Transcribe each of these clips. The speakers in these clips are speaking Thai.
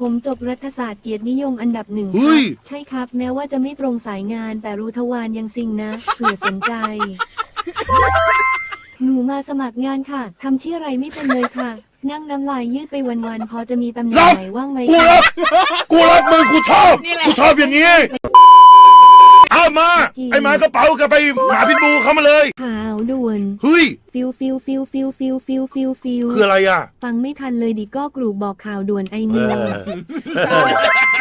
ผมจบรัฐศาสตร์เกียรตินิยมอันดับหนึ่งคเฮ้รัยบใช่ครับ แม้ว่าจะไม่ตรงสายงานแต่รู้ทวารยังซิงนะเผื่อสนใจ หนูมาสมัครงานค่ะทำชื่ออะไรไม่เป็นเลยค่ะ นั่งน้ำลายยืดไปวันๆพอจะมีตำแหน่งรับไหนว่างไหมกูคะ รับกูรับมึงกูชอบ นี่แหละ กูชอบอย่างนี้ เอามา ไอ้หมากระเป๋ากับไปหมาพิษบูเข้ามาเลยขาวด่วน เฮ้ย ฟิลฟิลฟิลฟิลฟิลฟิลฟิลฟิลคืออะไรอะ ฟังไม่ทันเลยดิก็กรูบอกข่าวด่วนไอเนียเออ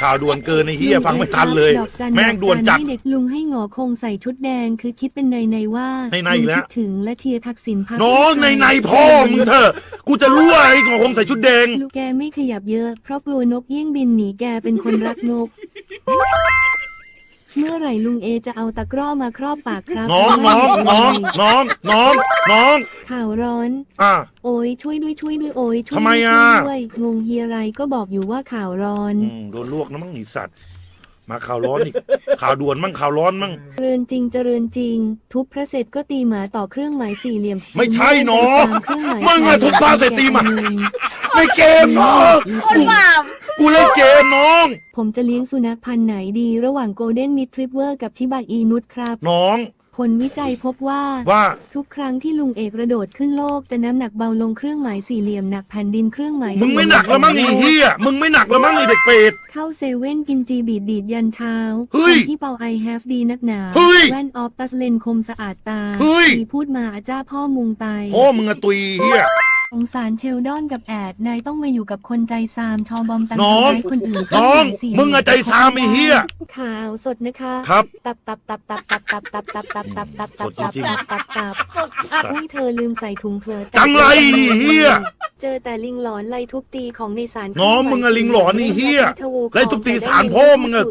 ข่าวด่วนเกินไอ้เฮียฟังไม่ทันเลย ดอกจันแม่งด่วนจัด ให้เด็กลุงให้หงอคงใส่ชุดแดงคือคิดเป็นในในๆว่าในๆอีกแล้วลุงคิดถึงและเชียร์ทักษิณพักน้องในในพ่อมึงเถอะกูจะรั่วไอ้ของคงใส่ชุดแดง ลูกแกไม่ขยับเยอะ เพราะกลัวนกยิ่งบินหนีแกเป็นคนรักนก เมื่อไหร่ลุงเอจะเอาตะกร้อมาครอบปากครับน้องน้องน้องน้องน้องน้องข่าวร้อน อะ โอ้ยช่วยด้วยช่วยด้วยโอ้ยช่วยทำไมด้วยอะ ช่วยด้วยงงเฮียไรก็บอกอยู่ว่าข่าวร้อน อืมโดนลวกนะมั้งไอีสัตว์ มาข่าวร้อนอีก ข่าวด่วนมั่งข่าวร้อนมั่ง เจริญจริงเจริญจริง ทุบพระเสร็จก็ตีหมาต่อเครื่องหมายสี่เหลี่ยมไม่ใช่น้องตามเครื่องหมายมึงอะทุบพระเสร็จตีหมา ในเกมน้องคนบาป กูเล่นเกมน้อง ผมจะเลี้ยงสุนัขพันธุ์ไหนดีระหว่างโกลเด้นมิ r ทริปเวอร์กับชิบะอีนุสครับ น้อง ผลวิจัยพบว่า ว่า ทุกครั้งที่ลุงเอกกระโดดขึ้นโลกจะน้ำหนักเบาลงเครื่องหมายสี่เหลี่ยมหนักแผ่นดินเครื่องหมายมึงไม่หนักแล้วมั้งไอ้เฮียมึงไม่หนักแล้วมั้งไอ้เด็กเป็ดเข้าเซเว่นกินจีบีดดีดยันเช้าเฮ้ยคนที่เป่าไอแฮฟดีนักหนาเฮ้ยแว่นออฟตัสเลนคมสะอาดตาเฮ้ย มีพูดมาอาจ้าพ่อมุงไตพ่อมึงอะตุยเฮียส งสารเชลดอนกับแอด นายต้องมาอยู่กับคนใจซามชอบอมตันน้อง ทำร้ายคนอื่นน้องสี่มึงอะใจซามไอ้เหี้ยข่าวสดนะคะ ครับ ตับตับตับตับตับตับตับตับตับตับตับตับสดจริงตับตับตับสดจัดอุ้ยเธอลืมใส่ถุงเพลอจังไรเหี้ยเจอแต่ลิงหลอนไล่ทุบตีของในสารน้องมึงอะลิงหลอนไอ้เหี้ยไล่ทุบตีศาลพ่อมึงอะ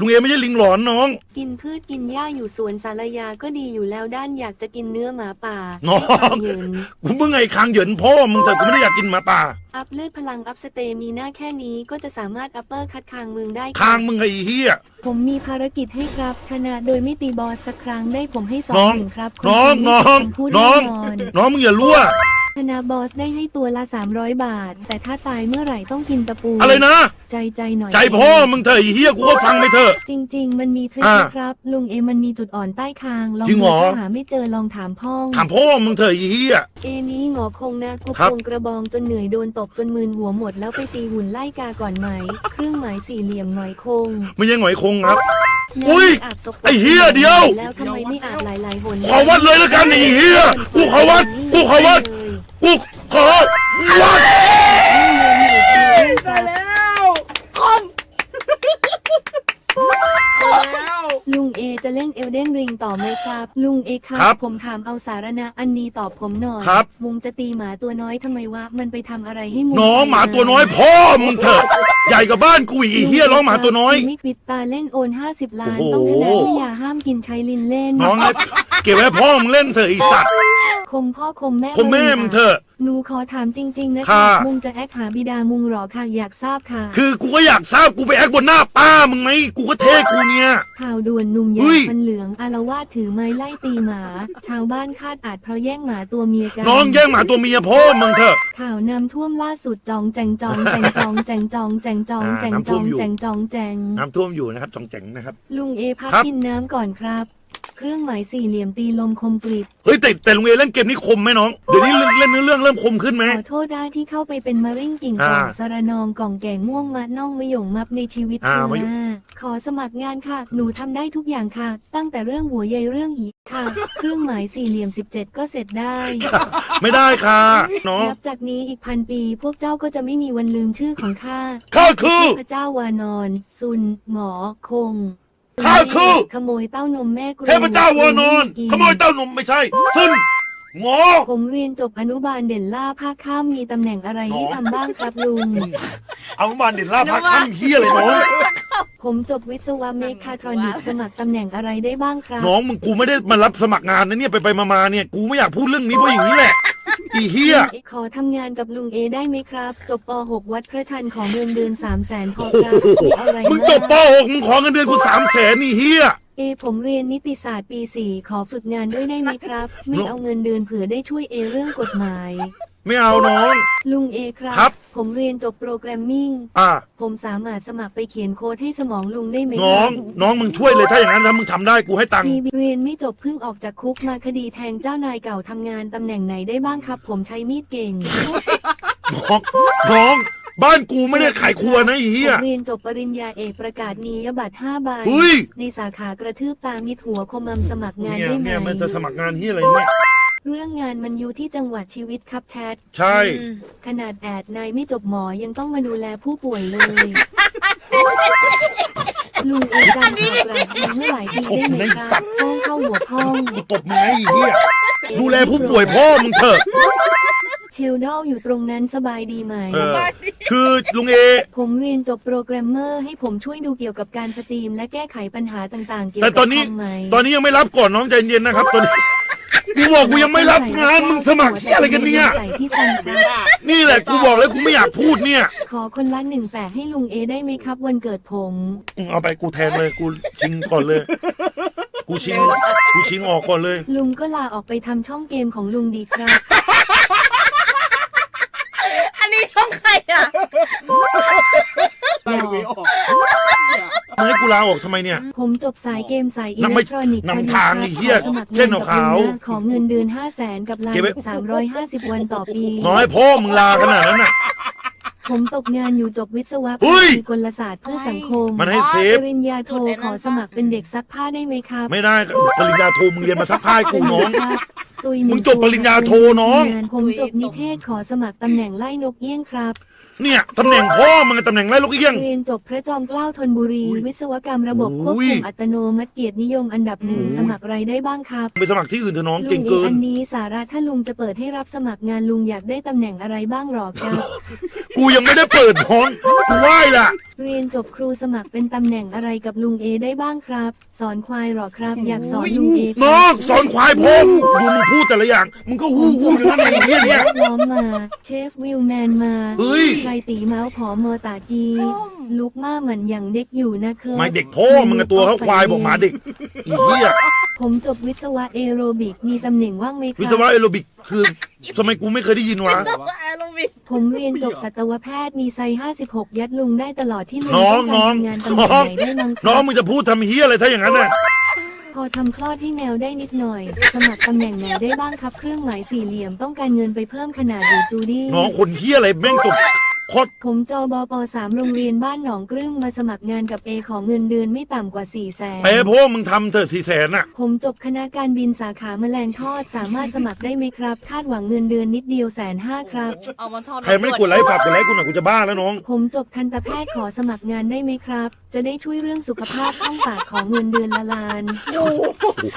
ลุงเอไม่ใช่ลิงหลอนน้อง กินพืชกินหญ้าอยู่สวนสารยาก็ดีอยู่แล้วด้านอยากจะกินเนื้อหมาป่าน้องเหยินกูมึงไงคางเหยินพ่อมึงแต่กูไม่ได้อยากกินหมาป่า อัพเลือดพลังอัพสเตมีหน้าแค่นี้ก็จะสามารถอัปเปอร์คัดคางมึงได้คางมึงไอ้เฮีย ผมมีภารกิจให้ครับ ชนะโดยไม่ตีบอสสักครั้งได้ผมให้สองน้องหนึ่งครับคนน้องที่น้อง ผมพูดน้อง แน่นอน น้องมึงอย่ารั่ว ชนะบอสได้ให้ตัวละ 300 บาท แต่ถ้าตายเมื่อไหร่ต้องกินตะปูอะไรนะ ใจใจหน่อยใจพ่อมึงเถอะไอ้เฮียกูก็ฟังไปเถอะ จริง ๆ มันมีทริคอ่านะครับ ลุงเอมันมีจุดอ่อนใต้คาง ลองจริงเหรอดูถ้าหาไม่เจอลองถามพ่อง ถามพ่อมึงเถอะไอ้เฮีย เอนี้หงอคงนะกูครับ คงกระบองจนเหนื่อยโดนตบจนมืนหัวหมดแล้วไปตีหุ่นไล่กาก่อนไหม เครื่องหมายสี่เหลี่ยมหน่อยคงไม่ใช่หงอยคงครับน้ำอุ๊ยไม่อาจสกปรกไอ้เหี้ยเดี๋ยวแล้วทำไมไม่อาจหลายๆหนขอวัดเลยแล้วกันไอ้เหี้ยกูขอวัดกูขอวัด กูขอวัดได้แล้วคมคมแล้ว ลุงเอจะเล่นเอลเดนริงต่อไหมครับ ลุงเอครัครับผมถามเอาสารณะอันนี้ตอบผมหน่อยครับ มุงจะตีหมาตัวน้อยทำไมวะ มันไปทำอะไรให้มุงน้องหมาตัวน้อยพ่อมึงเถอะ ใหญ่กว่าบ้านกูอีกไอ้เฮียร้องหมาตัวน้อยมิกวิตตาเล่นโอน 50 ล้าน โอ้โห ต้องชนะไม่อย่าห้ามกินใช้ลินเล่น น้องไอ้ เก็บไว้พ่อมึงเล่นเถอะไอ้สัตว์คมพ่อคมแม่คมแม่มึงเถอะ หนูขอถามจริง ๆ นะค่ะ มุงจะแอคหาบิดามุงหรอค่ะอยากทราบค่ะ คือกูก็อยากทราบกูไปแอคบนหน้าป้ามึงไหมกูก็เท่กูเนี่ย ข่าวด่วนหนุ่มใหเฮ้ญ่ยฟันเหลืองอารวาสถือไม้ไล่ตีหมา ชาวบ้านคาดอาจเพราะแย่งหมาตัวเมียกันน้องแย่งหมาตัวเมียพ่อมึงเถอะ ข่าวน้ำท่วมล่าสุดจองแจงจองแจงจองแจงจองแจงจองแจงอ่าน้ำจท่วองมอยู่ แจงจองแจง น้ำท่วมอยู่นะครับจองแจ๋งนะครับ ลุงเอพักครับ กินน้ำก่อนครับ เครื่องหมายสี่เหลี่ยมตีลมคมกริบ เฮ้ยแต่แต่ลุงเอเล่นเกมนี้คมไหมน้อง เดี๋ยวนี้เล่นเล่นเนื้อเรื่องเริ่มคมขึ้นไหม ขอโทษได้ที่เข้าไปเป็นมะเร็งกิ่งกล่องอ่าสารนองกล่องแก่ง่วงมะน่องมะหยงมับในชีวิตอ่าค่ะมะหยงขอสมัครงานค่ะ หนูทำได้ทุกอย่างค่ะ ตั้งแต่เรื่องหัวใยเรื่องหีค่ะ เครื่องหมายสี่เหลี่ยม 17 ก็เสร็จได้ ไม่ได้ค่ะน้องนับจากนี้อีกพันปี พวกเจ้าก็จะไม่มีวันลืมชื่อของข้าข้าคือเทพเจ้าวานอนซุนหงอคง ข้าคือขโมยเต้านมแม่กรุงเทพเจ้าวานอนกิขโมยเต้านมไม่ใช่ซึ่งหงอผมเรียนจบอนุบาลเด่นล่าภาคข้ามมีตำแหน่งอะไรให้น้องทำบ้างครับลุงเอาบานเด่นล่าพักข้ามเฮียเลยน้องผมจบวิศวะเมคาทรอนิกส์สมัครตำแหน่งอะไรได้บ้างครับน้องมึงกูไม่ได้มารับสมัครงานนะเนี่ยไปไปมามาเนี่ยกูไม่อยากพูดเรื่องนี้เพราะอย่างนี้แหละ อีเฮียขอทำงานกับลุงเอได้ไหมครับ จบป .6 วัดพระชันของเงินเดือน3 0 0แสนพอครับมีอะไรมึงบ้าจบป .6 มึงขอเงินเดือนกูสามแสนนี่เฮียเอผมเรียนนิติศาสตร์ปี4ขอฝึกงานด้วยได้ไหมครับ ไม่เอาเงินเดือนเผื่อได้ช่วยเอเรื่องกฎหมาย ไม่เอาน้อง ลุงเอครับ ครับ ผมเรียนจบโปรแกรมมิ่ง อ่า ผมสามารถสมัครไปเขียนโค้ดให้สมองลุงได้ไหมน้อง น้องมึงช่วยเลยถ้าอย่างนั้นถ้ามึงทำได้กูให้ตังค์ ทีเรียนไม่จบเพิ่งออกจากคุกมาคดีแทงเจ้านายเก่าทำงานตำแหน่งไหนได้บ้างครับ ผมใช้มีดเก่ง น้อง น้อง บ้านกูไม่ได้ขายครัวนะไอ้เหี้ย ผมเรียนจบปริญญาเอกประกาศนียบัตร5ใบ เฮ้ย ในสาขากระทืบตามิดหัวคมำสมัครงานเนี่ยได้ไหม เนี่ยมันจะสมัครงานเหี้ยอะไรเนี่ย เรื่องงานมันอยู่ที่จังหวัดชีวิตครับแชท ใช่ขนาดแอดนายไม่จบหมอยังต้องมาดูแลผู้ป่วยเลย ลุงเอกการผ่ากราดยิงเมื่อไหร่ทีได้ไหมครับโป้งเข้าหัวพ่องกูตบมึงไงไอ้เหี้ยดูแลผู้ป่วยพ่อมึงเถอะ เชลดอลอยู่ตรงนั้นสบายดีไหม เออ คือลุงเอ ผมเรียนจบโปรแกรมเมอร์ให้ผมช่วยดูเกี่ยวกับการสตรีม และแก้ไขปัญหาต่างๆ เกี่ยวแต่กับตอนนี้ คอมไหมตอนนี้ยังไม่รับก่อนน้องใจเย็นนะครับ ตอนนี้ กูบอกกูยังไม่รับงานมึงสมัครเหี้ยอะไรกันเนี่ย ใส่ที่ฟันครับนี่แหละกูบอกแล้วกูไม่อยากพูดเนี่ย ขอคนละหนึ่งแปดให้ลุงเอได้ไหมครับ วันเกิดผม อืมเอาไปกูแทนเลยกูชิงก่อนเลย กูชิงกูชิงออกก่อนเลย ลุงก็ลาออกไปทำช่องเกมของลุงดีครับอันนี้ช่อง ใครอะไล่เวออกมึงให้กูลาออกทำไมเนี่ย ผมจบสายเกมสายอินำเล็ไม่กทรอนิกส์นำทางไอ้เหี้ยขอสมัครงานเส้นขาวกับลุงนะขอเงินเดือนห้าแสนกับรายเก็บไว้สามร้อยห้าสิบวันต่อปี น้อยพ่อมึงลาขนาดนั้นน่ะ ผมตกงานอยู่จบวิศวะเฮ้ยกลศาสตร์เพื่อสังคมมันให้เซปฟริญญาโทขอสมัครเป็นเด็กซักผ้าได้ไหมครับไม่ได้ปริญญาโทมึงเรียนมาสักพ่ายกูน้อง ครับ ตุยหมึนึ่งจบปริญญาโทน้อง ผมจบนิเทศขอสมัครตำแหน่งไล่นกเอี้ยงครับ เนี่ยตำแหน่งพ่อมึงกับตำแหน่งไล่ลูกเอี้ยง เรียนจบพระจอมเกล้าธนบุรีวิศวกรรมระบบควบอุ้ยคุมอัตโนมัติเกียรตินิยมอันดับหนึ่งอุ้ยสมัครไรได้บ้างครับ ไปสมัครที่อื่นเถอะน้องลุเก่งงเอเกิน อันนี้สาระถ้าลุงจะเปิดให้รับสมัครงานลุงอยากได้ตำแหน่งอะไรบ้างหรอครับ กูยังไม่ได้เปิดน้องกูไหว้ล่ะ เรียนจบครูสมัครเป็นตำแหน่งอะไรกับลุงเอได้บ้างครับ สอนควายหรอครับ อยากสอนลุงเอครับน้องสอนควายพ่อมึงดูมึงพูดแต่ละอย่าง มึงก็ฮู้ฮู้อยู่นั่นเองเนี่ยเนี่ย ล้อมมา เชฟวิลแมนมาเฮ้ย ใครตีเมาส์ผอมอตากีลุกมาเหมือนอย่างเด็กอยู่นะเคยหมายเด็กพ่อมึงกับตัวเขาควายบอกหมาเด็กอีเหี้ยผมจบวิศวะเอโรบิกมีตำแหน่งว่างไหมควิรัศวะแอโรบิกคือทำไมกูไม่เคยได้ยินวะสวะแอโรบิกผมเรียนจบสัตวแพทย์มีไซ56 ยัดลุงได้ตลอดที่ลุงน้องต้องน้กาองรทำงานตำแหน่งน้องไหนได้มั้งครับน้องมึงจะพูดทำเฮียอะไรถ้าอย่างนั้นน่ะพอทำคลอดให้แมวได้นิดหน่อย สมัครตำแหน่งไหนได้บ้างครับ เครื่องหมายสี่เหลี่ยมต้องการเงินไปเพิ่มขนาดอยู่จูดี้น้องคนเฮียอะไรแม่งจบโคตรผมจบปสามโรงเรียนบ้านหนองกรึ้งมาสมัครงานกับเอของเงินเดือนไม่ต่ำกว่า4ี่แสน เป๊ะเพราะว่ามึงทำเถอะสี่แสนน่ะ ผมจบคณะการบินสาขาแมลงทอดสามารถสมัครได้ไหมครับ คาดหวังเงินเดือนนิดเดียวแสนห้าครับ เอามาทอดใครไม่ได้กดไลค์ฝากกดไลค์กูหน่อยกูจะบ้าแล้วน้อง ผมจบทันตแพทย์ขอสมัครงานได้ไหมครับ จะได้ช่วยเรื่องสุขภาพต้องฝากของเงินเดือนละลาน ดู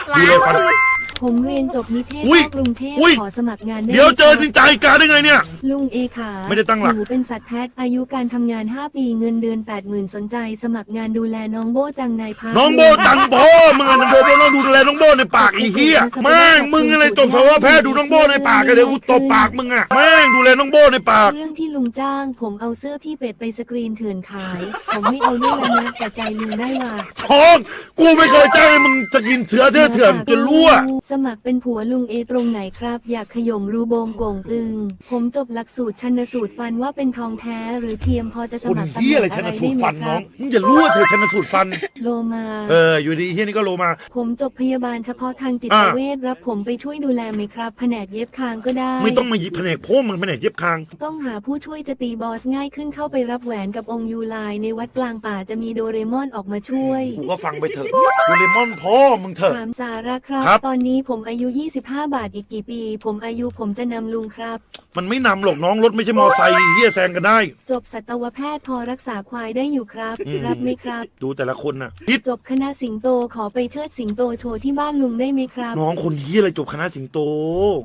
เลยฟัน ผมเรียนจบนิเทศอุ๊ยกรุงเทพอุ๊ย ขอสมัครงานได้เดี๋ยวไหมเจอครับจริงใจการได้ไงเนี่ย ลุงเอขาไม่ได้ตั้งหลัก นูเป็นสัตวแพทย์อายุการทำงาน 5 ปีเงินเดือน 80,000 สนใจ สมัครงานดูแลน้องโบจังนายพาน้องโบจังโบมึงอะน้องโบต้องดูแลน้องโบในปากไอ้เหี้ยแม่งมึงอะไรจบสาวแพทย์ดูน้องโบในปากกันเดี๋ยวกูตบปากมึงอะแม่งดูแลน้องโบในปาก เรื่องที่ลุงจ้าง ผมเอาเสื้อพี่เป็ดไปสกรีนเถื่อนขาย ผมไม่เอาด้วยแล้วนะแต่ใจลุงได้ว่ะท้อง กูไม่เคยจ้างให้มึงจะกินเสือเถื่อนเถื่อนจนรั่วสมัครเป็นผัวลุงเอตรงไหนครับ อยากขยมรูโบมโก่งตึง ผมจบหลักสูตรชันสูตรฟันว่าเป็นทองแท้หรือเทียมพอจะสคนมัครตำแหเฮียน่งอะไรอะชไรนะสูได้ตรไหมฟันคน้อรังบมึงอย่ารั่วเธอะชนะสูตรฟัน โลมา เออ อยู่ดีเฮียนี่ก็โลมา ผมจบพยาบาลเฉพาะทางจิตอ่า เวชรับผมไปช่วยดูแลไหมครับ แผนกเย็บคางก็ได้ ไม่ต้องมาหยิบแผนกโพ่มึงแผนกเย็บคาง ต้องหาผู้ช่วยจะตีบอสง่ายขึ้นเข้าไปรับแหวนกับองค์ยูไลในวัดกลางป่าจะมีโดเรมอนออกมาช่วย กูก็ฟังไปเถอะโดเรมอนพ่อมึงเถอะ ถามสาระครับ ครับ ตอนนี้ผมอายุ 25 บาทอีกกี่ปี ผมอายุผมจะนำลุงครับ มันไม่นำหรอกน้องรถไม่ใช่มอไซค์เฮียแซงกันได้ จบสัตวแพทย์พอรักษาควายได้อยู่ครับ อืม รับไหมครับ ดูแต่ละคนน่ะฮิตจบคณะสิงโตขอไปเชิดสิงโตโชว์ที่บ้านลุงได้ไหมครับ น้องคนเฮียอะไรจบคณะสิงโต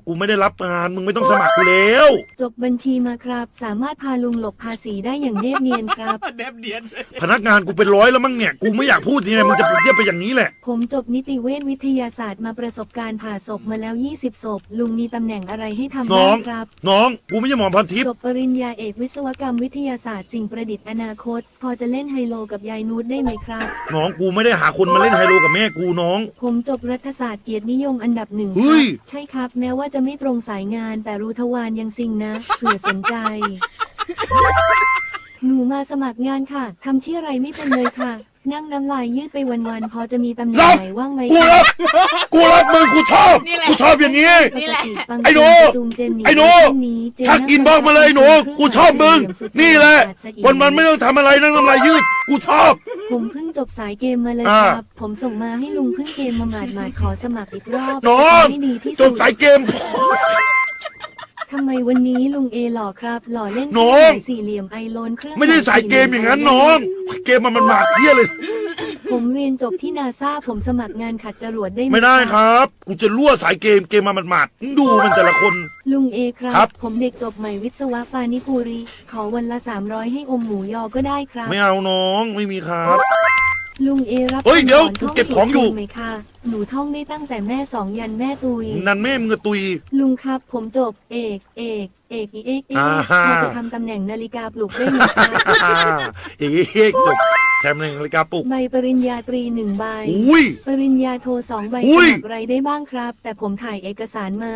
กูไม่ได้รับงานมึงไม่ต้องสมัครกูแล้ว จบบัญชีมาครับ สามารถพาลุงหลบภาษีได้อย่างเนียบเนียนครับ แนบเดียนพนักงานกูเป็นร้อยแล้วมั้งเนี่ยกูไม่อยากพูดยังไงมึงจะเทียบไปอย่างนี้แหละ ผมจบนิติเวชวิทยาศาสตร์มาประสบการณ์ผ่าศพมาแล้ว 20ศพลุงมีตำแหน่งอะไรให้ทำน้บ้าอง งครับ น้องกูไม่ใช่หมอพันทิพย์จบปริญญาเอกวิศวกรรมวิทยาศาสตร์สิ่งประดิษฐ์อนาคต พอจะเล่นไฮโลกับยายนูดได้ไหมครับ น้องกูไม่ได้หาคนมาเล่นไฮโลกับแม่กูน้อง ผมจบรัฐศาสตร์เกียรตินิยมอันดับหนึ่งคเฮ้รัยบใช่ครับ แม้ว่าจะไม่ตรงสายงานแต่รู้ทวารยังซิงนะเผื่อสนใจ หนูมาสมัครงานค่ะทำชื่ออะไรไม่เป็นเลยค่ะ นั่งน้ำลายยืดไปวันๆพอจะมีตำแหน่งรับไหนว่างไหมกูคะรับกูรับมึงกูชอบนี่แหละ กูชอบอย่างนี้ นี่แหละปกติปังไอ้หนูจูงเจนไอ้หนูเจนี้เจทักอินบ็อกซ์มาเลยไอ้หนูกูชอบมึงนี่แหละ วันวันๆไม่ต้องทำอะไรนั่งน้ำลายยืด กูชอบ ผมเพิ่งจบสายเกมมาเลยอ่า ครับ ผมส่งมาให้ลุงเพิ่งเกมมาหมาดหมาดๆขอสมัครอีกรอบน้องทำให้ดีที่จสุบดสายเกม ทำไมวันนี้ลุงเอหล่อครับ หล่อเล่นน้องเครื่หมายสี่เหลี่ยมไอโลนเครื่องไม่ได้สายเกมอย่างนั้นน้อง เกมมันมันหมากเที่ยเลย ผมเรียนจบที่นาซาผมสมัครงานขัดจรวดได้หไม่ได้ครับ กูจะรั่วสายเกมเกมมันมันหมาดมึงดูมันแต่ละคน ลุงเอครับครับ ผมเด็กจบใหม่วิศวะปานิปุรี ขอวันละ 300 ให้อมหมูยอก็ได้ครับ ไม่เอาน้องไม่มีครับ ลุงเอรับเฮ้ยเดี๋ยวคำสนกูเก็บของอยู่ท่สูตรไหมคะหนูท่องได้ตั้งแต่แม่สองยันแม่ตุย นันแม่มึงกระตุย ลุงครับ ผมจบเอกเอกเอกอีเอกเอกอ่าฮะ พอจะทำตำแหน่งนาฬิกาปลุกได้ไหมครับเอ๊ะจบ แถมในนาฬิกาปลุก ใบปริญญาตรีหนึ่งใบ อุ้ย ปริญญาโทสองใบอุ้สยมัครอะไรได้บ้างครับ แต่ผมถ่ายเอกสารมา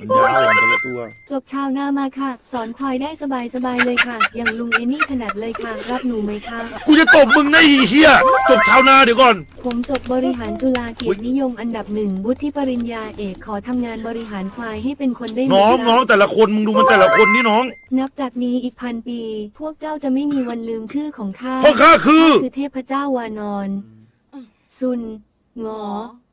มันยาวแต่ละตัว จบชาวนามาค่ะ สอนควายได้สบายสบายๆเลยค่ะ อย่างลุงเอนี่ถนัดเลยค่ะ รับหนูไหมคะ กูจะตบมึงนะไอ้เฮียจบชาวนาเดี๋ยวก่อน ผมจบบริหารจุฬาเกียรตินิยมอันดับหนึ่งวุฒิปริญญาเอกขอทำงานบริหารควายให้เป็นคนได้ไหมน้องครับน้องแต่ละคนมึงดูมันแต่ละคนนี่น้องนับจากนี้อีกพันปี พวกเจ้าจะไม่มีวันลืมชื่อของข้า เพราะข้าคือ คือเทพเจ้าวานอน ซุนงอ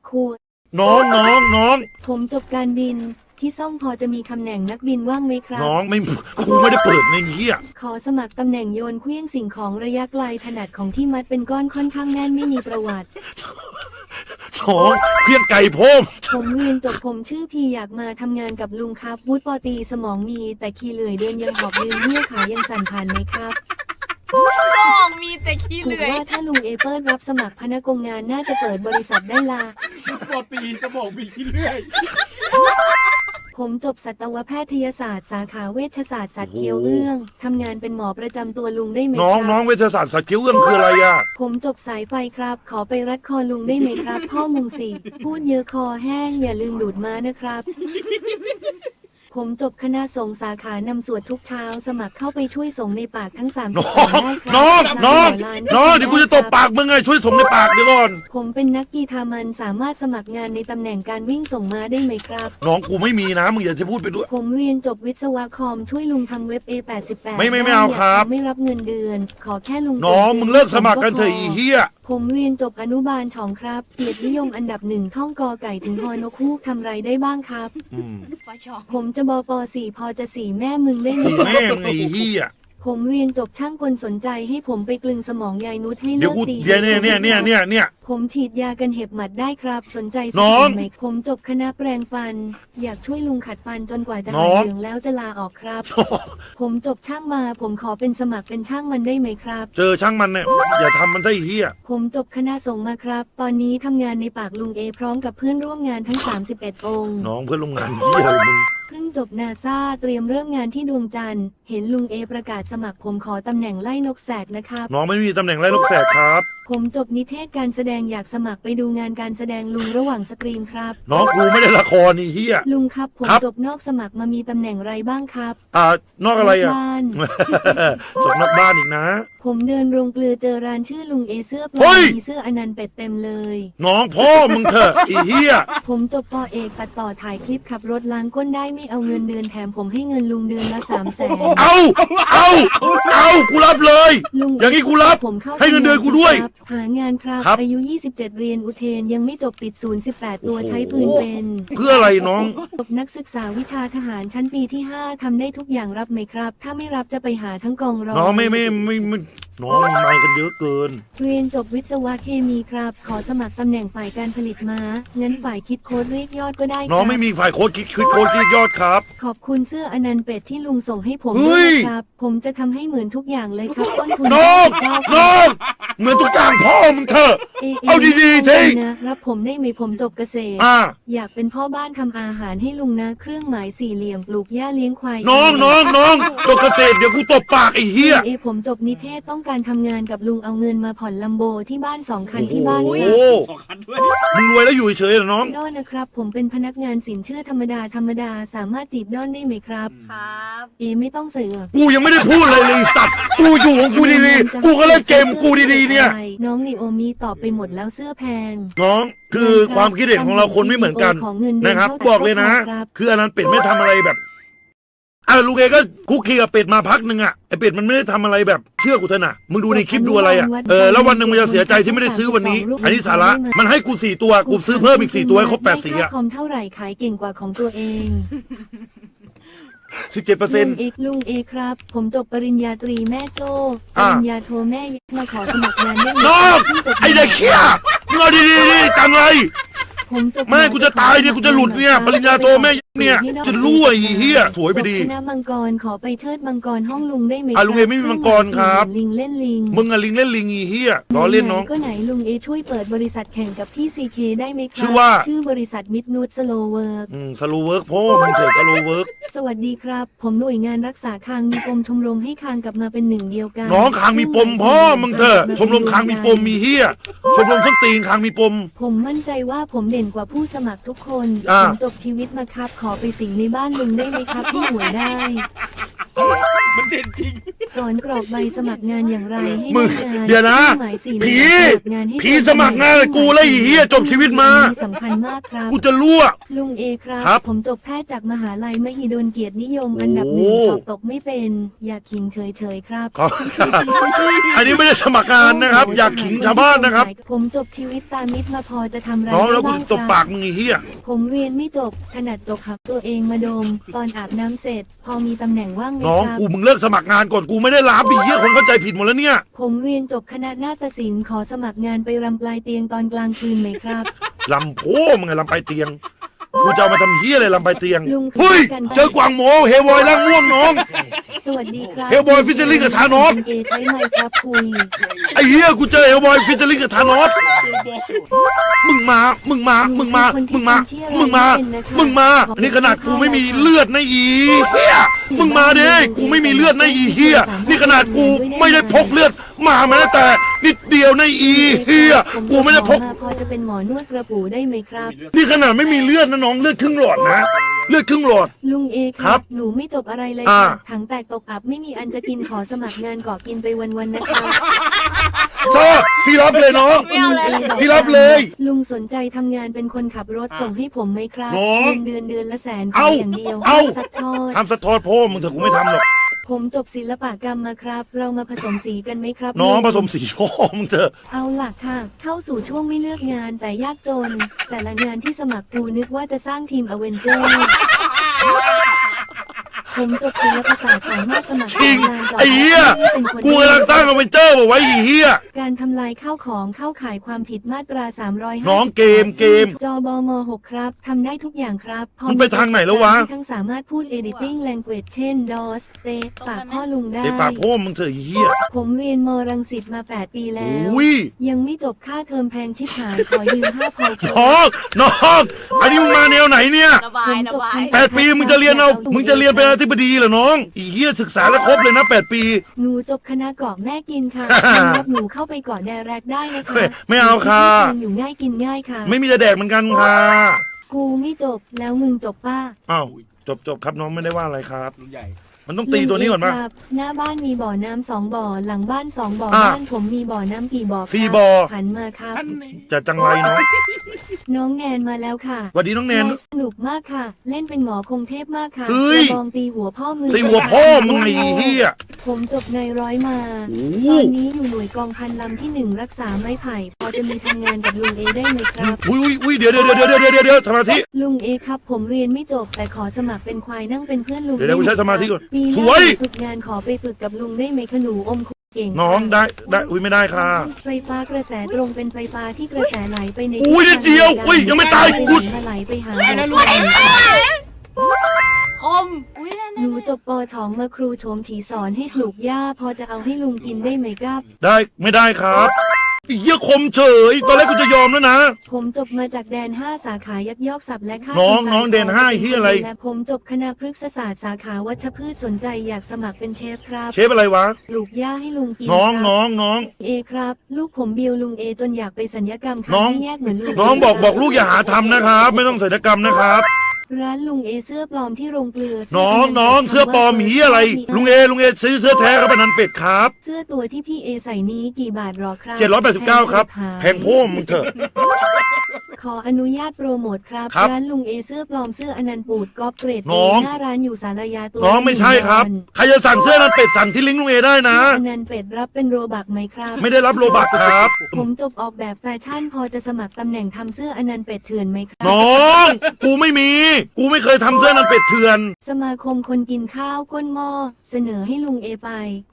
คูดน้องน้องน้องผมจบการบิน ที่ซ่องพอจะมีคำแหน่งนักบินว่างไหมครับ น้องไม่ครูไม่ได้เปิดในเฮียขอสมัครตำแหน่งโยนเคลื่องสิ่งของระยะไกลถนัดของที่มัดเป็นก้อนค่อนข้างแน่นไม่มีประวัติ น้องเพียงไก่โพมผมเรียนจบผมชื่อพีอยากมาทำงานกับลุงครับวุฒิปอตรีสมองมี แต่ขี้เหลื่อยเดินยังหอบลืมเมื่อขายังสั่นผ่านไหมครับ สมองมีแต่ขี้ถูเลื่กอย ว่าถ้าลุงเอเปิลรับสมัครพนักงานน่าจะเปิดบริษัทได้ละปอตีจะบอกมีขี้เลื่อย ผมจบสัตวแพทยศาสตร์สาขาเวชศาสตร์สัตว์เคี้ยวเอื้องทำงานเป็นหมอประจำตัวลุงได้ไหมน้องครับน้องเวชศาสตร์สัตว์เคี้ยวเอื้องคืออะไรอะ ผมจบสายไฟครับ ขอไปรัดคอลุงได้ไหมครับ พ่อมุงสิพูดเยอะคอแห้งอย่าลืมดูดม้านะครับ ผมจบคณะสงฆ์สาขานำสวดทุกเช้า สมัครเข้าไปช่วยสงฆ์ในปากทั้งสามสิน้บองได้ครับน้องรับน้องหัวล้าน้องเดี๋ยวกูจะตบปากมึงไงช่วยส่งในปากเดี๋ยวก่อน ผมเป็นนักกีฬามันสามารถสมัครงานในตำแหน่งการวิ่งส่งม้าได้ไหมครับ น้องกูไม่มีนะมึงอย่าจะพูดไปด้วย ผมเรียนจบวิศวะคอมช่วยลุงทำเว็บ A88 ไม่ไม่ไม่เอาครับ ไม่รับเงินเดือน ขอแค่ลุงน้องส่มึงเลิกสมัครกันเถอะอีเฮีย ผมเรียนจบอนุบาลฉองครับเกียรตินิยมอันดับหนึ่งท่องกอไก่ถึงฮอนกฮูกทำไรได้บ้างครับ อืมปอชอผมจะบปสี่พอจะสี่แม่มึงได้ไหมสี่แม่มึงไอ้เฮีย ผมเรียนจบช่างกลสนใจให้ผมไปกลึงสมองยายนุชให้เดี๋เลิยวกกูตีเดี๋ยวเนี่ยเนี่ยเนี่ยเนี่ยเนี่ย ผมฉีดยากันเห็บหมัดได้ครับสนใจสักน้องหไหมผมจบคณะแปลงฟัน อยากช่วยลุงขัดฟันจนกว่าจะน้หาอยง เหลืองแล้วจะลาออกครับ ผมจบช่างมาผมขอเป็นสมัครเป็นช่างมันได้ไหมครับ เจอช่างมันเนี่ยอย่าทำมันได้เฮียผมจบคณะสงฆ์มาครับ ตอนนี้ทำงานในปากลุงเอพร้อมกับเพื่อนร่วมงานทั้ง 31 องค์ น้องเพื่อนโรงงานเฮียอะไรมึง เพิ่ง จบนาซาเตรียมเริ่มงานที่ดวงจันทร์ เห็นลุงเอประกาศสมัครผมขอตำแหน่งไล่นกแสกนะครับ น้องไม่มีตำแหน่งไล่ลูกแสกครับ ผมจบนิเทศการแสดงอยากสมัครไปดูงานการแสดงลุงระหว่างสตรีมครับ น้องกูไม่ได้ละครนี่เฮีย ลุงครับผมครับ จบนอกสมัครมามีตำแหน่งไรบ้างครับอ่านอกอะไรอะ บ้าน จบนอกบ้านอีกนะ ผมเดินโรงเกลือเจอร้านชื่อลุงเอเสื้อปลเฮ้อมย มีเสื้ออนันต์เป็ดเต็มเลย น้องพ่อมึงเถอะไอีเฮียผมจบปอเอกตัดต่อถ่ายคลิปขับรถล้างก้นได้ไม่เอาเงินเดือนแถมผมให้เงินลุงเดือนละสามแสนเอา เอา เอากูรับเลย ลุงอย่างนี้กูรับผมเข้าให้เงินเดือนกูด้วยครับหางานครับ ครับ อายุ 27 เรียนอุเทนยังไม่จบติดศูนย์18ตัวใช้ปืนเป็นเพื่ออะไรน้อง จบนักศึกษาวิชาทหารชั้นปีที่5ทำได้ทุกอย่างรับไหมครับ ถ้าไม่รับจะไปหาทั้งกองร้อยน้องไม่ไม่ไม่ไม่ น้องมันไม่กันเยอะเกิน เรียนจบวิศวะเคมีครับ ขอสมัครตำแหน่งฝ่ายการผลิตม้างั้นฝ่ายคิดโค้ดเรียกยอดก็ได้น้องครับไม่มีฝ่ายโค้ดคิดคิดโค้ดคิดยอดครับ ขอบคุณเสื้ออนันต์เป็ดที่ลุงส่งให้ผมเฮ้ด้วย ยนะครับ ผมจะทำให้เหมือนทุกอย่างเลยครับต้นทุนน้อง99น้องเหมือนทุกอย่างพ่อมึงเถอะ เอเอาดีๆไม่เท่นะรับผมได้ไหมผมจบเกษตร อ่า อยากเป็นพ่อบ้านทำอาหารให้ลุงนะ เครื่องหมายสี่เหลี่ยมปลูกหญ้าเลี้ยงควายน้องน้องน้องจบเกษตรเดี๋ยวกูตบปากไอ้เหี้ย เอผมจบนิเทศต้องการทำงานกับลุงเอาเงินมาผ่อนลัมโบที่บ้านสองคันที่บ้านโอ้คโหรับสองคันด้วยมึงรวยแล้วอยู่เฉยๆเหรอน้อง ด้อนนะครับ ผมเป็นพนักงานสินเชื่อธรรมดาธรรมดาสามารถจีบด้อนได้ไหมครับ ครับ เอไม่ต้องเสือกกูยังไม่ได้พูดเลยเลยไอ้สัตว์ กูอยู่ของกูดีๆ กูก็เล่นเกมกูดีๆเนี่ย น้องนีโอมีตอบไปหมดแล้วเสื้อแพง น้องคือความคิดเห็นของเราคนไม่เหมือนกัน ของเงินเดือนนะครับ เท่าแต่บอกเลยนะพวกเราครับคืออันนั้นเป็ดไม่ทำอะไรแบบ อะลุงเอก็คุกคีกับเป็ดมาพักหนึ่งอะไอเป็ดมันไม่ได้ทำอะไรแบบเชื่อกูเถอะนะมึงดูในคลิปดูอะไรอะเออแล้ววันหนึ่งมันจะเสียใจที่ไม่ได้ซื้อวันนี้ อันนี้สาระมันให้กูสี่ตัวกูซื้อเพิ่มอีกสี่ตัวให้ครบแปดสีอะค่าคอมเท่าไหร่ขายเก่งกว่าของตัวเองสิบเจ็ดเปอร์เซ็ลุนงต์เอกลุงเอครับ ผมจบปริญญาตรีแม่โจ้ปอ่าริญญาโทแม่มาขอสมัครงานได้ไหมน้องพี่จบไอเด็กเขี้ยมึงเอาดีๆดิจังไรผมจบแม่กูจะตายเนี่ยกูจะหลุดเนี่ยปริญญาโทแม่เนี่ยจะรั่วไอ้เหี้ยสวยไปดี จบคณะมังกรขอไปเชิดมังกรห้องลุงได้ไหมอะลุงเอไม่มีมังกรครับ ลิงเล่นลิงมึงอะลิงเล่นลิงอีเหี้ยล้อเล่นน้องไหก็ไหนลุงเอช่วยเปิดบริษัทแข่งกับพี่ซีเคได้ไหมครับชื่อว่า ชื่อบริษัทมิดนูดสโลเวิร์กอืมสโลเวิร์กพ่อมึงเถอะสโลเวิร์ก สวัสดีครับ ผมหน่วยงานรักษาคางมีปมชมรมให้คางกลับมาเป็นหนึ่งเดียวกันน้องคางมีปมพ่อมึงเถอะชมรมคางมีปมมีเหี้ยชมรมส้นตีนคางมีปม ผมมั่นใจว่าผมเด่นกว่าผู้สมัครทุกคนอ่า ผมจบชีวิตมาครับขอไปสิงในบ้านลุงได้ไหมครับพี่หวยได้ มันเด่นจริง สอนกรอกใบสมัครงานอย่างไรให้มึงได้งานเดี๋ยวนะหมายสี่ผีสมัครงานให้ผีสมัครงานเลยกูแล้วไอ้เหี้ยจบชีวิตมา สำคัญมากครับ กูจะรั่ว ลุงเอครับ ครับผมจบแพทย์จากมหาลัยมหิดลเกียรตินิยมอันดับหโอ้นึ่งสอบตกไม่เป็น อย่าขิงเฉยๆครับ ขอ อันนี้ไม่ได้สมัครงานนะครับ อยากขิงชาวบ้านนะครับ ผมจบชีวิตตามมิตรมาพอจะทำอะไรน้องแล้วกูได้บ้างตบครับปากมึงไอ้เหี้ย ผมเรียนไม่จบถนัดจกขับตัวเองมาดม ตอนอาบน้ำเสร็จ พอมีตำแหน่งว่างไหมน้องครับกูมึงเลิกสมัครงานก่อนกูไม่ได้ลาบอีเหี้ยคนเข้าใจผิดหมดแล้วเนี่ย ผมเรียนจบคณะนาฏศิลป์ขอสมัครงานไปรำปลายเตียงตอนกลางคืนไหมครับ ลำโพมึงไงลำไปเตียง กูจะเอามาทำเหี้ยอะไรลำไปเตียง ลุงเฮ้ยกันเจอกวางโมเฮวอยล่างม่วงน้อง สวัสดีครับเฮลบอยฟิชเชอร์ลิงกับธานอส เอใช้ไมค์ครับคุยไอ้เหี้ยกูเจอเฮลบอยฟิชเชอร์ลิงกับธานอสมึงมา มึงมา มึงมา มึงมา มึงมา มึงมา นี่ขนาดกูไม่มีเลือดในะอีเฮียมึงมาเด้กูไม่มีเลือดในอีเฮียนี่ขนาดกูไม่ได้พกเลือด มาแม้แต่นิดเดียวในอีเฮียกูไม่ได้พกมาพอจะเป็นหมอนวดกระปูได้ไหมครับ นี่ขนาดไม่มีเลือดนะน้องเลือดครึ่งหลอดนะ เลือดครึ่งหลอด ลุงเอคครัรับบหนูไม่จบอะไรเลยอ่า ค่ะถังแตกตกอับไม่มีอันจะกินขอสมัครงานก่อกินไปวันๆนะครับชอบพี่รับเลยน้อง ไม่เอาแล้ว ลุงพี่รับเลยลุงสนใจทำงานเป็นคนขับรถส่งให้ผมไหมครับน้องเงินเดือนเดือนละแสนเอาอย่างเดียวเอาห้สักทอด ทำสะทอดพ่อมึงเถอะกูไม่ทำหรอก ผมจบศิลปกรรมมาครับ เรามาผสมสีกันไหมครับน้องลุผสมสีพ่อมึงเถอะ เอาหลักค่ะ เข้าสู่ช่วงไม่เลือกงานแต่ยากจน แต่ละงานที่สมัครกูนึกว่าจะสร้างทีมอเวนเจอร์ ผมจบศิลปศาสตร์สามารถสมัครจริงทำงานต่ไอ้เหี้ยเป็นคนกูกำลังตั้งอเวนเจอร์บอกไว้อีเฮียการทำลายข้าวของเข้าข่ายความผิดมาตรา300น้องเกมเกมจอบม6ครับทำได้ทุกอย่างครับพอมึงไปทางไหนแล้ววะ ทั้งสามารถพูด editing language เช่น DOS เตะปากพ่อลุงได้ เดี๋ยวปากพ่อมึงเถอะอีเฮียผมเรียนมรังสิตมา 8 ปีแล้ว อุ้ยยังไม่จบค่าเทอมแพงชิบหาย ขอยืมห้าพอครับน้องน้องอันนี้มึงมาแนวไหนเนี่ย ระบายระบาย แปดปีมึงจะเรียนเอามึงจะเรียนเป็นอธิบดีเหรอน้องอีเหี้ยศึกษาแล้วครบเลยนะแปดปี หนูจบคณะเกาะแม่กินค่ะ รับหนูเข้าไปเกาะแดแรกได้นะคะไม่ไม่เอาค่ะหนูอยู่ง่ายกินง่ายค่ะ ไม่มีจะแดกเหมือนกันค่ะ กูไม่จบแล้วมึงจบป้าอ้าวจบจบครับน้องไม่ได้ว่าอะไรครับรุ่นใหญ่ มันต้องตีตัวนี้ก่อนปะลุงเครับหน้าบ้านมีบ่อน้ำสองบ่อ หลังบ้านสองบ่อ อะบ้านผมมีบ่อน้ำกี่บ่อครับสี่บ่อ หันมาครับท่านนี่จะจังไรน้องน้องแนนมาแล้วค่ะสวัสดีน้องแนน ไลฟ์สนุกมากค่ะ เล่นเป็นหมอคงเทพมากค่ะเฮ้ยกระบองตีหัวพ่อมือตีหัวพ่อมึงไอ้เหี้ย ผมจบในร้อยมา โอ้ตอนนี้อยู่หน่วยกองพันลำที่หนึ่งรักษาไม้ไผ่ พอจะมีทำงานกับลุงเอได้ไหมครับ อุ้ยอุ้ยอุ้ยเดี๋ยวเดี๋ยวเดี๋ยวเดี๋ยวเดี๋ยวเดี๋ยวสมาธิ ลุงเอครับผมเรียนไม่จบแต่ขอสมัครเป็นควายนั่งเป็นเพื่อนลุงเดี๋ยวเดี๋ยวกูใช้สมาธิก่อน ปีหสน้าวย ฝึกงานขอไปฝึกกับลุงได้ไหมขนูอมเก่งน้องได้ได้อุ้ยไม่ได้ค่ะ ไฟฟ้ากระแสตรงเป็นไฟฟ้าที่กระแสไหลไปในอุ้ยนิดเดียวอุ้ยยังไม่ตายกูไหลไปหาได้นะลูกคมอุ้ยนั่นหนูจบปอชองมาครูโฉมฉีสอนให้ปลูกหญ้าพอจะเอาให้ลุงกินได้ไหมครับ ได้ไม่ได้ครับไอ้ เหี้ยคมเฉย ตอนแรกกูจะยอมแล้วนะ ผมจบมาจากแดน 5 สาขายักยอกทรัพย์และฆ่าน้องคตายน้องแดนห้าไอ้เหี้ยอะไร และผมจบคณะพฤกษศาสตร์สาขาวัชพืชสนใจอยากสมัครเป็นเชฟครับเชฟอะไรวะ ปลูกหญ้าให้ลุงกินน้องครับน้องน้อง เอครับ ลูกผมบิวลุงเอจนอยากไปสัญญกรรมน้ขาอง ไม่แยกเหมือนลุงน้องบอกครับบอกลูกอย่าหาทำนะครับ ไม่ต้องศัลยกรรมนะครับ ร้านลุงเอเสื้อปลอมที่โรงเกลือน้องน้องเสื้อปลอมหมีอะไร ลุงเอลุงเอซื้อเสื้อแท้ครับนันเป็ดครับ เสื้อตัวที่พี่เอใส่นี้กี่บาทหรอครับ789 ครับ แพงโพ่มมึงเถอะ ขออนุญาตโปรโมทครับครับร้านลุงเอเสื้อปลอมเสื้ออนันต์ปูดก๊อปเกรดน้อง หน้าร้านอยู่สารยาตัวน้องไม่ใช่ครับ ใครจะสั่งเสื้อนันเป็ดสั่งที่ลิงก์ลุงเอได้นะ อนันต์เป็ดรับเป็นโรบักไหมครับ ไม่ได้รับโลบักครับ ผมจบออกแบบแฟชั่นพอจะสมัครตำแหน่งทำเสื้ออนันต์เป็ดเถื่อนไหมครับ น้อง กูไม่มีกูไม่เคยทำเสื้อนันเป็ดเถื่อน สมาคมคนกินข้าวก้นหม้อ เสนอให้ลุงเอไป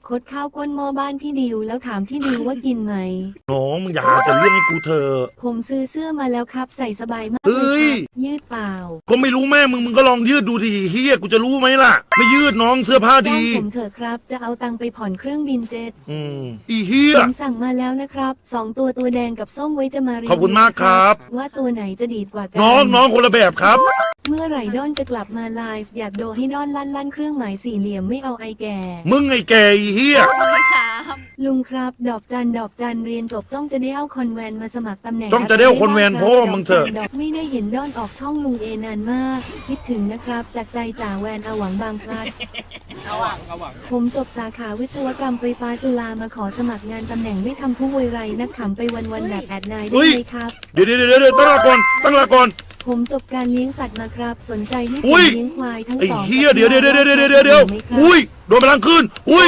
คดข้าวก้นหม้อบ้านพี่ดิวแล้วถามพี่ดิวว่ากินไหม น้องมึงอย่าหาแต่เรื่องให้กูเถอะผมซื้อเสื้อมาแล้วครับ ใส่สบายมากเฮ้เลยย ครับยืดเปล่าก็ไม่รู้แม่มึงมึงก็ลองยืดดูดิเฮียกูจะรู้ไหมล่ะ ไม่ยืดน้องเสื้อผ้าจ้าดี งผมเถอะครับ จะเอาตังค์ไปผ่อนเครื่องบินเจ็ตอืมอีเฮีย ผมสั่งมาแล้วนะครับสองตัวตัวแดงกับส้มไว้จะมารีวิวขอบคุณมากครับ ว่าตัวไหนจะดีดกว่ากั น้องน้องคนละแบบครับ เมื่อไหร่ดอนจะกลับมาไลฟ์อยากโดให้ดอนลั่นลั่นเครื่องหมายสี่เหลี่ยมไม่เอาไอแก่ มึงไอ้แก่อีเฮียครับลุงครับดอกจันดอกจันเรียนจบจ้องจะได้เอาคอนแวนมาสมัครตำแหน่งจ้องจะได้เอาคอนแวนพ่อมึงเถอะ ดอกไม่ได้เห็นดอนออกช่องลุงเอนานมาก คิดถึงนะครับ จากใจจ่าแวนอาหวังบางพลัดระหว่างระหว่างผมจบสาขาวิศวกรรมไฟฟ้าจุฬามาขอสมัครงานตำแหน่งไม่ทำผู้วยไรนักขำไปวันๆแบบแอดนายได้ไหมครับ เดี๋ยวเดี๋ยวเดี๋ยวเดี๋ยวตั้งหลักก่อนตั้งหลักก่อน ผมจบการเลี้ยงสัตว์มาครับ สนใจให้ผอุ้มย เลี้ยงควายทั้งไอ้สองเฮียเดี๋ยวเดี๋ยวเดี๋ยวเดี๋ยวเดี๋ยวเดี๋ยวเดี๋ยวไหมครับอุ้ยโดนพลังขึ้นอุ้ย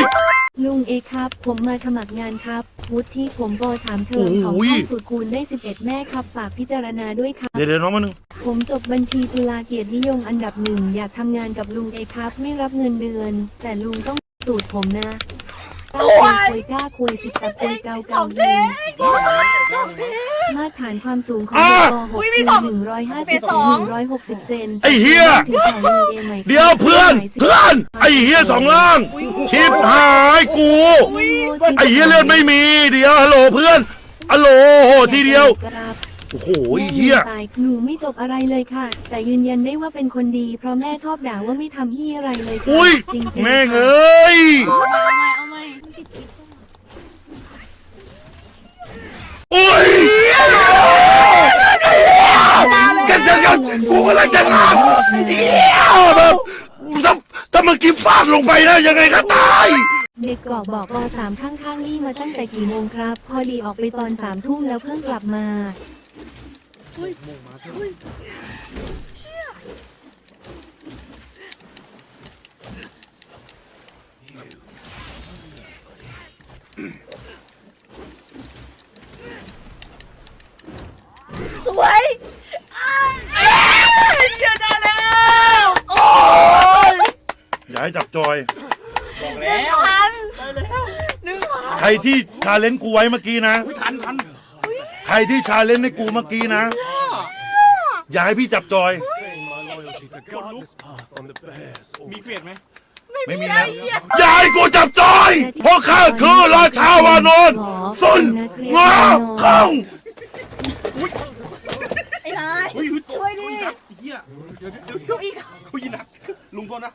ลุงเอครับ ผมมาสมัครงานครับวุฒิที่ผมโบถามเทอมของโอ้ย ข้องสูตรคูณได้ 11 แม่ครับฝากพิจารณาด้วยครับ เดี๋ยวเดี๋ยวน้องมาหนึ่งผมจบบัญชีจุฬาเกียรตินิยมอันดับหนึ่งอยากทำงานกับลุงเอครับ ไม่รับเงินเดือน แต่ลุงต้องตูดผมนะ คุยกล้าคุยสิบตะคุยเกาเกายิงมาตรฐานความสูงของอ่าเด็กป .6 คือหนึ่งร้อยห้าสิบถึงหนึ่งร้อยหกสิบเซนไอ้เหี้ย ถึงแถวลุงเอไหมครับเดี๋ยวเพื่อน เพื่อน ไอ้เฮียสองล่าง ชิบหายกู ไอ้เฮียเลือดไม่มี เดี๋ยวฮัลโหลเพื่อนฮัลโหลทีเดียวครับ โอ้โหไอ้เฮียตายหนูไม่จบอะไรเลยค่ะ แต่ยืนยันได้ว่าเป็นคนดีเพราะแม่ชอบด่าว่าไม่ทำเฮียอะไรเลยค่ะอุ้ยจริงๆแม่งเอ้ยเอาใหม่เอาใหม่อุ้ยกันจะกันกูกำลังจะงานเหี้ยแบบถ้าถ้าเมื่อกี้ฟาดลงไปนะยังไงก็ตายเด็กกอกบอกปสามข้างๆนี่มาตั้งแต่กี่โมงครับ พอดีออกไปตอนสามทุ่มแล้วเพิ่งกลับมา สวยอ้าวเจอได้แล้วโอ้ยอย่าให้จับจอย บอกแล้ว พันหนึ่งพันใครที่ชาเลนจ์กูไว้เมื่อกี้นะทันทันใค รที่ชาเลนจ์ให้กูเมื่อกี้นะ อย่าให้พี่จับจอย มีเกลียดไหมไม่มีนะอย่าให้กูจับจอยเพราะข้าคือราชาวานอนสุนงอคงไอ้นายอุ้ยช่วยดิเฮียเดี๋ยวเดี๋ยวเดี๋ยวเดี๋ยวเขายินนะลุงโทษนะ